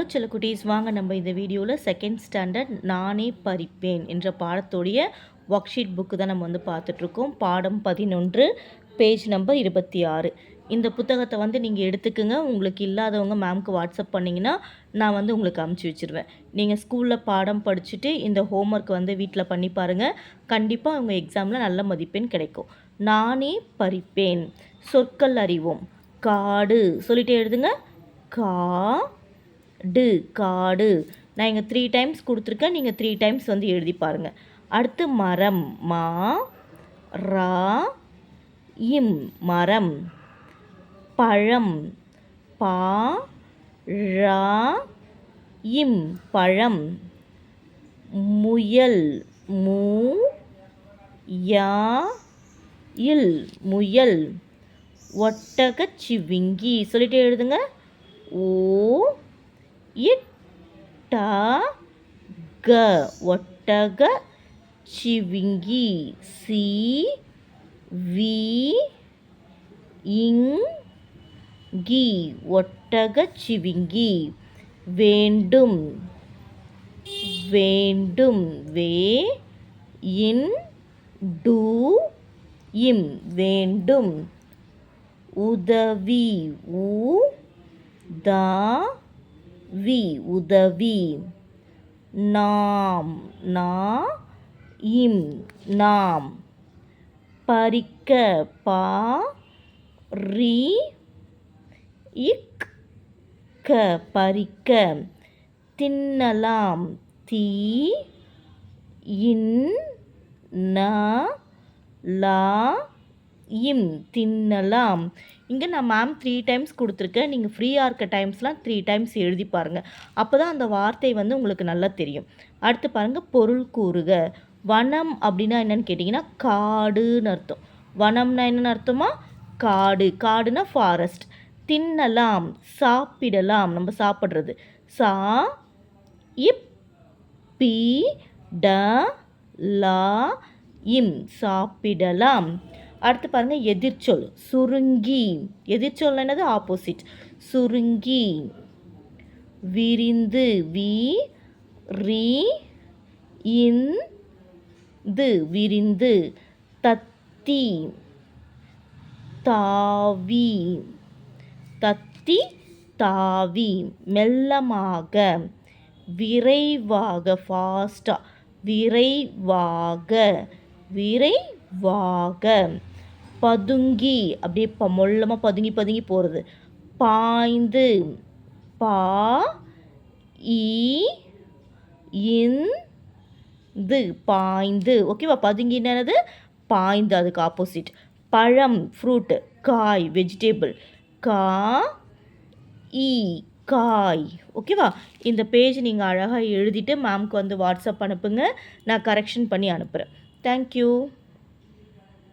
சில குட்டீஸ் வாங்க நம்ம இந்த வீடியோவில் செகண்ட் ஸ்டாண்டர்ட் நானே பறிப்பேன் என்ற பாடத்தோடைய ஒர்க் ஷீட் புக்கு தான் நம்ம வந்து பார்த்துட்ருக்கோம். பாடம் பதினொன்று பேஜ் நம்பர் இருபத்தி ஆறு இந்த புத்தகத்தை வந்து நீங்கள் எடுத்துக்கோங்க. உங்களுக்கு இல்லாதவங்க மேம்க்கு வாட்ஸ்அப் பண்ணிங்கன்னா நான் வந்து உங்களுக்கு அமுச்சு வச்சுருவேன். நீங்கள் ஸ்கூலில் பாடம் படிச்சுட்டு இந்த ஹோம்ஒர்க் வந்து வீட்டில் பண்ணி பாருங்கள் கண்டிப்பாக உங்கள் எக்ஸாமில் நல்ல மதிப்பெண் கிடைக்கும். நானே பறிப்பேன் சொற்கள் அறிவோம். காடு. சொல்லிட்டே எழுதுங்க. கா டு காடு. நான் இங்கே த்ரீ டைம்ஸ் கொடுத்துருக்கேன். நீங்கள் த்ரீ டைம்ஸ் வந்து எழுதி பாருங்கள் அடுத்து மரம். மா ரா இம் மரம். பழம். பா ரா இம் பழம். முயல். மூ யா இல் முயல். ஒட்டகச்சிவிங்கி. சொல்லிட்டு எழுதுங்க. ஓ இட்ட க ஒட்டக சிவிங்கி சி வி இங் கி ஒட்டக சிவிங்கி வேண்டும் வேண்டும் வே இன் டூ இம் வேண்டும் உதவி உ தா வி உதவி. நாம் நா இம் நாம். பறிக்க பா ரி இக் க பறிக்க. தின்னலாம் தீ இன் ந லா இம் தின்னலாம். இங்கே நான் மேம் த்ரீ டைம்ஸ் கொடுத்துருக்கேன். நீங்கள் ஃப்ரீயாக இருக்க டைம்ஸ்லாம் த்ரீ டைம்ஸ் எழுதி பாருங்கள் அப்போ தான் அந்த வார்த்தை வந்து உங்களுக்கு நல்லா தெரியும். அடுத்து பாருங்கள் பொருள் கூறுக. வனம் அப்படின்னா என்னென்னு கேட்டிங்கன்னா காடுன்னு அர்த்தம். வனம்னா என்னென்னு அர்த்தமா? காடு. காடுனா ஃபாரஸ்ட் தின்னலாம். சாப்பிடலாம். நம்ம சாப்பிட்றது. சா இப் பி ட லா இம். சாப்பிடலாம். அடுத்து பாருங்கள் எதிர்ச்சொல். சுருங்கி. எதிர்ச்சொல் என்னது? ஆப்போசிட் சுருங்கி. விரிந்து வி ரி இந்து விரிந்து. தத்தி தாவி. தத்தி தாவி. மெல்லமாக. விரைவாக ஃபாஸ்ட்டாக விரைவாக. விரைவாக. பதுங்கி அப்படியே ப மொல்லமாக பதுங்கி பதுங்கி போகிறது பாய்ந்து பா இ இந்து பாய்ந்து. ஓகேவா பதுங்கினது பாய்ந்து அதுக்கு ஆப்போசிட் பழம் ஃப்ரூட்டு காய் வெஜிடேபிள் கா இ காய். ஓகேவா இந்த பேஜ் நீங்கள் அழகாக எழுதிட்டு மேம்க்கு வந்து வாட்ஸ்அப் அனுப்புங்க. நான் கரெக்ஷன் பண்ணி அனுப்புகிறேன் தேங்க்யூ